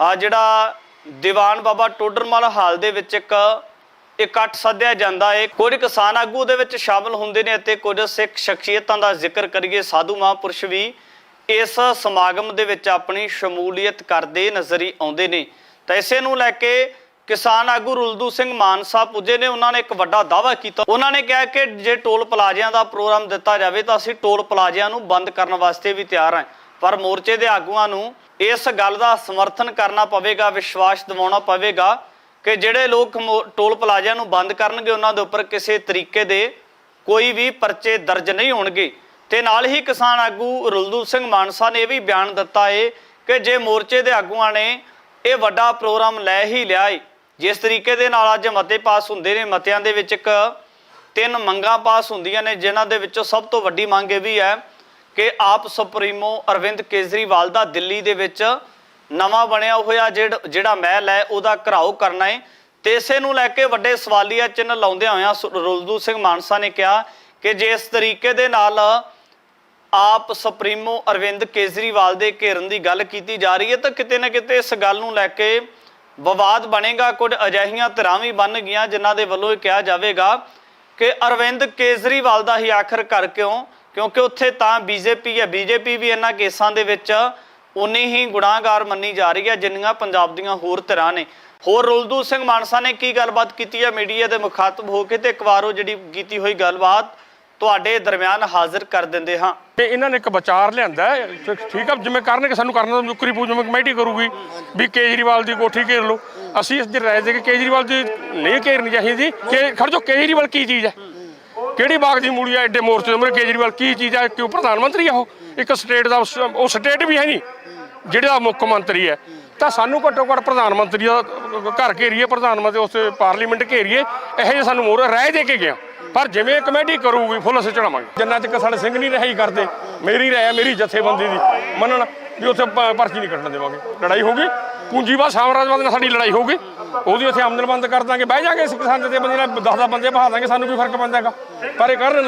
ਆ ਜਿਹੜਾ ਦੀਵਾਨ ਬਾਬਾ ਟੋਡਰਮਲ ਹਾਲ ਦੇ ਵਿੱਚ ਇੱਕ ਇਕੱਠ ਸੱਦਿਆ ਜਾਂਦਾ ਹੈ ਕੁਝ ਕਿਸਾਨ ਆਗੂ ਦੇ ਵਿੱਚ ਸ਼ਾਮਲ ਹੁੰਦੇ ਨੇ ਅਤੇ ਕੁਝ ਸਿੱਖ ਸ਼ਖਸੀਅਤਾਂ ਦਾ ਜ਼ਿਕਰ ਕਰੀਏ, ਸਾਧੂ ਮਹਾਂਪੁਰਸ਼ ਵੀ ਇਸ ਸਮਾਗਮ ਦੇ ਵਿੱਚ ਆਪਣੀ ਸ਼ਮੂਲੀਅਤ ਕਰਦੇ ਨਜ਼ਰ ਹੀ ਆਉਂਦੇ ਨੇ। ਤਾਂ ਇਸੇ ਨੂੰ ਲੈ ਕੇ ਕਿਸਾਨ ਆਗੂ ਰੁਲਦੂ ਸਿੰਘ ਮਾਨ ਸਾਹਿਬ ਪੁੱਜੇ ਨੇ, ਉਹਨਾਂ ਨੇ ਇੱਕ ਵੱਡਾ ਦਾਅਵਾ ਕੀਤਾ। ਉਹਨਾਂ ਨੇ ਕਿਹਾ ਕਿ ਜੇ ਟੋਲ ਪਲਾਜ਼ਿਆਂ ਦਾ ਪ੍ਰੋਗਰਾਮ ਦਿੱਤਾ ਜਾਵੇ, ਤਾਂ ਅਸੀਂ ਟੋਲ ਪਲਾਜ਼ਿਆਂ ਨੂੰ ਬੰਦ ਕਰਨ ਵਾਸਤੇ ਵੀ ਤਿਆਰ ਹਾਂ। ਪਰ ਮੋਰਚੇ ਦੇ ਆਗੂਆਂ ਨੂੰ ਇਸ ਗੱਲ ਦਾ ਸਮਰਥਨ ਕਰਨਾ ਪਵੇਗਾ, ਵਿਸ਼ਵਾਸ ਦਿਵਾਉਣਾ ਪਵੇਗਾ ਕਿ ਜਿਹੜੇ ਲੋਕ ਮੋ- ਟੋਲ ਪਲਾਜ਼ਿਆਂ ਨੂੰ ਬੰਦ ਕਰਨਗੇ, ਉਹਨਾਂ ਦੇ ਉੱਪਰ ਕਿਸੇ ਤਰੀਕੇ ਦੇ ਕੋਈ ਵੀ ਪਰਚੇ ਦਰਜ ਨਹੀਂ ਹੋਣਗੇ। ਤੇ ਨਾਲ ਹੀ ਕਿਸਾਨ ਆਗੂ ਰੁਲਦੂ ਸਿੰਘ ਮਾਨਸਾ ਨੇ ਇਹ ਵੀ ਬਿਆਨ ਦਿੱਤਾ ਏ ਕਿ ਜੇ ਮੋਰਚੇ ਦੇ ਆਗੂਆਂ ਨੇ ਇਹ ਵੱਡਾ ਪ੍ਰੋਗਰਾਮ ਲੈ ਹੀ ਲਿਆ ਏ ਜਿਸ ਤਰੀਕੇ ਦੇ ਨਾਲ ਅੱਜ ਮਤੇ ਪਾਸ ਹੁੰਦੇ ਨੇ, ਮਤਿਆਂ ਦੇ ਵਿੱਚ ਇੱਕ ਤਿੰਨ ਮੰਗਾਂ ਪਾਸ ਹੁੰਦੀਆਂ ਨੇ, ਜਿਨ੍ਹਾਂ ਦੇ ਵਿੱਚੋਂ ਸਭ ਤੋਂ ਵੱਡੀ ਮੰਗ ਇਹ ਵੀ ਹੈ ਕਿ ਆਪ ਸੁਪਰੀਮੋ ਅਰਵਿੰਦ ਕੇਜਰੀਵਾਲ ਦਾ ਦਿੱਲੀ ਦੇ ਵਿੱਚ ਨਵਾਂ ਬਣਿਆ ਹੋਇਆ ਜਿਹੜਾ ਮਹਿਲ ਹੈ, ਉਹਦਾ ਘਰਾਓ ਕਰਨਾ ਹੈ ਤੇ ਇਸੇ ਨੂੰ ਲੈ ਕੇ ਵੱਡੇ ਸਵਾਲੀਆ ਚਿੰਨ੍ਹ ਲਾਉਂਦਿਆਂ ਹੋਇਆਂ ਰੁਲਦੂ ਸਿੰਘ ਮਾਨਸਾ ਨੇ ਕਿਹਾ ਕਿ ਜੇ ਇਸ ਤਰੀਕੇ ਦੇ ਨਾਲ ਆਪ ਸੁਪਰੀਮੋ ਅਰਵਿੰਦ ਕੇਜਰੀਵਾਲ ਦੇ ਘੇਰਨ ਦੀ ਗੱਲ ਕੀਤੀ ਜਾ ਰਹੀ ਹੈ, ਤਾਂ ਕਿਤੇ ਨਾ ਕਿਤੇ ਇਸ ਗੱਲ ਨੂੰ ਲੈ ਕੇ ਵਿਵਾਦ ਬਣੇਗਾ, ਕੁਝ ਅਜਿਹੀਆਂ ਧਿਰਾਂ ਵੀ ਬਣ ਗਈਆਂ ਜਿਨ੍ਹਾਂ ਦੇ ਵੱਲੋਂ ਇਹ ਕਿਹਾ ਜਾਵੇਗਾ ਕਿ ਅਰਵਿੰਦ ਕੇਜਰੀਵਾਲ ਦਾ ਹੀ ਆਖਰ ਕਰ ਕਿਉਂ? ਕਿਉਂਕਿ ਉੱਥੇ ਤਾਂ ਬੀਜੇਪੀ ਹੈ। ਬੀਜੇਪੀ ਵੀ ਇਹਨਾਂ ਕੇਸਾਂ ਦੇ ਵਿੱਚ ਉਨੀ ਹੀ ਗੁਨਾਹਗਾਰ ਮੰਨੀ ਜਾ ਰਹੀ ਹੈ, ਜਿੰਨੀਆਂ ਪੰਜਾਬ ਦੀਆਂ ਹੋਰ ਧਿਰਾਂ ਨੇ। ਹੋਰ ਰੁਲਦੂ ਸਿੰਘ ਮਾਨਸਾ ਨੇ ਕੀ ਗੱਲਬਾਤ ਕੀਤੀ ਹੈ? ਮੀਡੀਆ ਦੇ ਮੁਖਾਤਬ ਹੋ ਕੇ ਤੇ ਇੱਕ ਵਾਰ ਉਹ ਜਿਹੜੀ ਕੀਤੀ ਹੋਈ ਗੱਲਬਾਤ ਤੁਹਾਡੇ ਦਰਮਿਆਨ ਹਾਜ਼ਰ ਕਰ ਦਿੰਦੇ ਹਾਂ। ਤੇ ਇਹਨਾਂ ਨੇ ਇੱਕ ਵਿਚਾਰ ਲਿਆਂਦਾ ਹੈ, ਤੇ ਠੀਕ ਆ ਜਿਵੇਂ ਕਰਨਗੇ ਸਾਨੂੰ ਕਰਨਾ ਤਾਂ ਨੁਕਰੀ ਪੂ ਕਮੇਟੀ ਕਰੂਗੀ ਵੀ ਕੇਜਰੀਵਾਲ ਦੀ ਕੋਠੀ ਘੇਰ ਲਓ। ਅਸੀਂ ਇਸ ਦੀ ਰਾਏ ਦੇ ਕਿ ਕੇਜਰੀਵਾਲ ਦੀ ਨਹੀਂ ਘੇਰਨੀ ਚਾਹੀਦੀ ਕਿ ਖੜ ਜੋ ਕੇਜਰੀਵਾਲ ਕੀ ਚੀਜ਼ ਹੈ? ਕਿਹੜੀ ਬਾਗ ਦੀ ਮੂਲੀ ਆ ਐਡੇ ਮੋਰਚੇ ਦੇ ਮੂਹਰੇ ਕੇਜਰੀਵਾਲ ਕੀ ਚੀਜ਼ ਹੈ ਕਿਉਂ ਪ੍ਰਧਾਨ ਮੰਤਰੀ ਆ ਉਹ? ਇੱਕ ਸਟੇਟ ਦਾ ਉਸ- ਉਹ ਸਟੇਟ ਵੀ ਹੈ ਨਹੀਂ ਜਿਹੜਾ ਮੁੱਖ ਮੰਤਰੀ ਹੈ। ਤਾਂ ਸਾਨੂੰ ਘੱਟੋ ਘੱਟ ਪ੍ਰਧਾਨ ਮੰਤਰੀ ਦਾ ਘਰ ਘੇਰੀਏ ਪ੍ਰਧਾਨ ਮੰਤਰੀ ਉਸ ਪਾਰਲੀਮੈਂਟ ਘੇਰੀਏ ਇਹੋ ਜਿਹੇ ਸਾਨੂੰ ਮੋਹਰੇ ਰਾਏ ਦੇ ਕੇ ਗਿਆ ਪਰ ਜਿਵੇਂ ਕਮੇਟੀ ਕਰੂਗੀ, ਫੁੱਲ ਅਸੀਂ ਚੜਾਵਾਂਗੇ ਜਿੰਨਾ ਚਿਰ ਸਾਡੇ ਸਿੰਘ ਨਹੀਂ ਰਹੀ ਕਰਦੇ, ਮੇਰੀ ਰਾਏ ਮੇਰੀ ਜਥੇਬੰਦੀ ਦੀ। ਮੰਨਣ ਵੀ ਉੱਥੇ ਪਰਚੀ ਨਹੀਂ ਕੱਟਣ ਦੇਵਾਂਗੇ। ਲੜਾਈ ਹੋਊਗੀ, ਪੂੰਜੀਵਾਦ, ਸਾਮਰਾਜਵਾਦ ਨਾਲ ਸਾਡੀ ਲੜਾਈ ਹੋਊਗੀ। ਉਹਦੀ ਉੱਥੇ ਆਮਦਨ ਬੰਦ ਕਰ ਦਾਂਗੇ, ਬਹਿ ਜਾਾਂਗੇ ਅਸੀਂ ਕਿਸਾਨ ਬੰਦੇ ਨਾਲ 10-10 ਬੰਦੇ ਬਹਾ ਦਾਂਗੇ, ਸਾਨੂੰ ਵੀ ਫ਼ਰਕ ਪੈਂਦਾ ਹੈਗਾ। ਪਰ ਇਹ ਕਰਨ